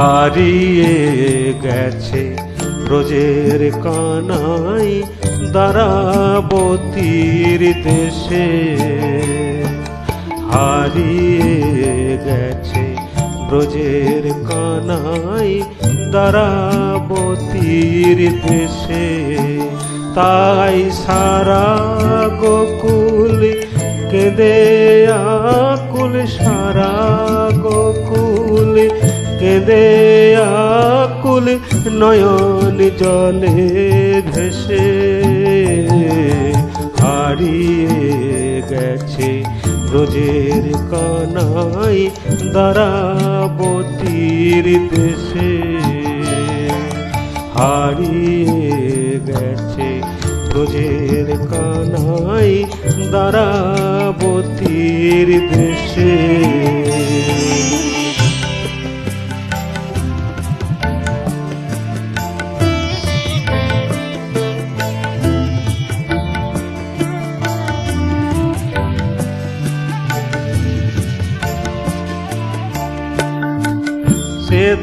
হারিয়ে গেছে ব্রজের কানাই দারাবতীর দেশে। হারিয়ে গেছে ব্রজের কানাই দারাবতীর দেশে। তাই সারা গোকুল কেঁদে আকুল সারা কেঁদে আকুল নয়ন জলে ভেসে হারিয়ে গেছে ব্রজের কানাই দারাবতীর দেশে, হারিয়ে গেছে ব্রজের কানাই দারাবতীর দেশে।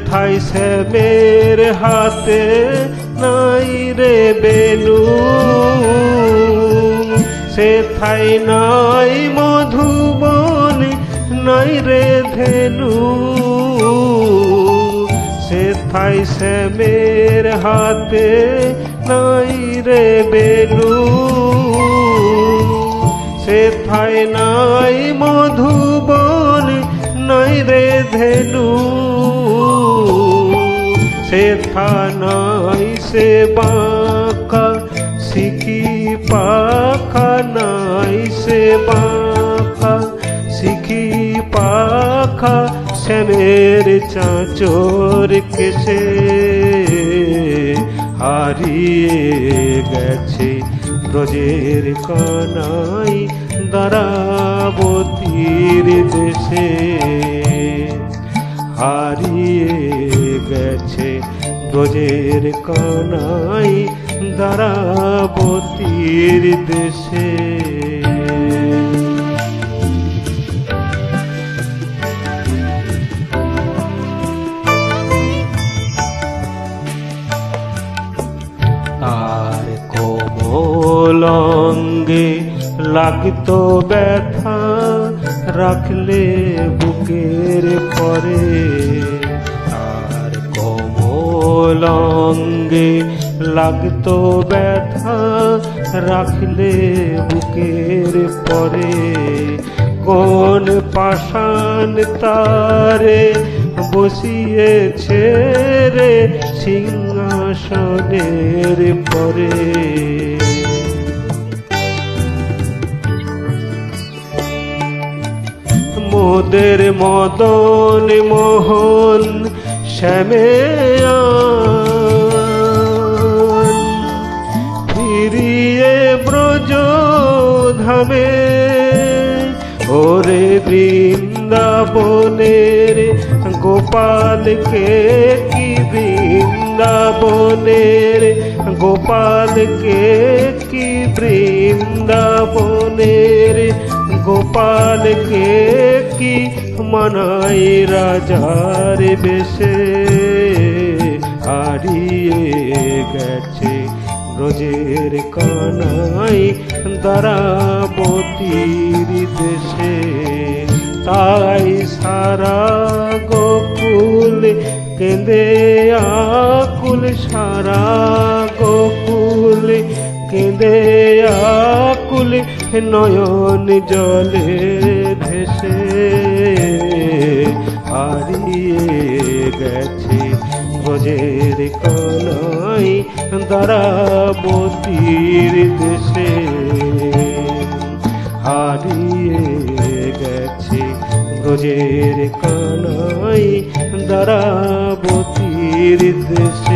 থাই সে মের হাতে নাই রে বেলু। সে থাই নাই মধুবন, নাই রে ধেনু সে থাই সে মের হাতে নাই রে বেলু। সে থাই নাই মধুবন, নাই রে ধেনু সে থানাই সে বাঁকা শিখি পাখা নাই সে বাঁকা শিখি পাখা শ্যামের চাঁচর কেসে হারিয়ে গেছে ব্রজের কানাই দারাবতীর দেশে। হারিয়ে গেছে। ব্রজের কানাই দারাবতীর দেশে। তার কোমলঙ্গে লাগতো ব্যথা রাখলে বুকের পরে। তার কোমলঙ্গে লাগতো ব্যথা রাখলে বুকের পরে। কোন পাষাণ তারে বসিয়েছে রে সিংহাসনের পরে। মোদের মদন মোহন শ্যামে ফিরিয়ে ব্রজ ধামে, ওরে বৃন্দাবনের গোপালকে কি বৃন্দাবনের, গোপালকে কি বৃন্দাবনের, গোপালকে কি মানাই রাজার বেশে? হারিয়ে গেছে ব্রজের কানাই দারাবতীর দেশে। তাই সারা গোকুল কেঁদে, আকুল সারা গোকুল কেঁদে, আকুল নয়ন জলে। হারিয়ে গেছে। ব্রজের কানাই দারাবতীর দেশে হারিয়ে গেছে। ব্রজের কানাই দারাবতীর দেশে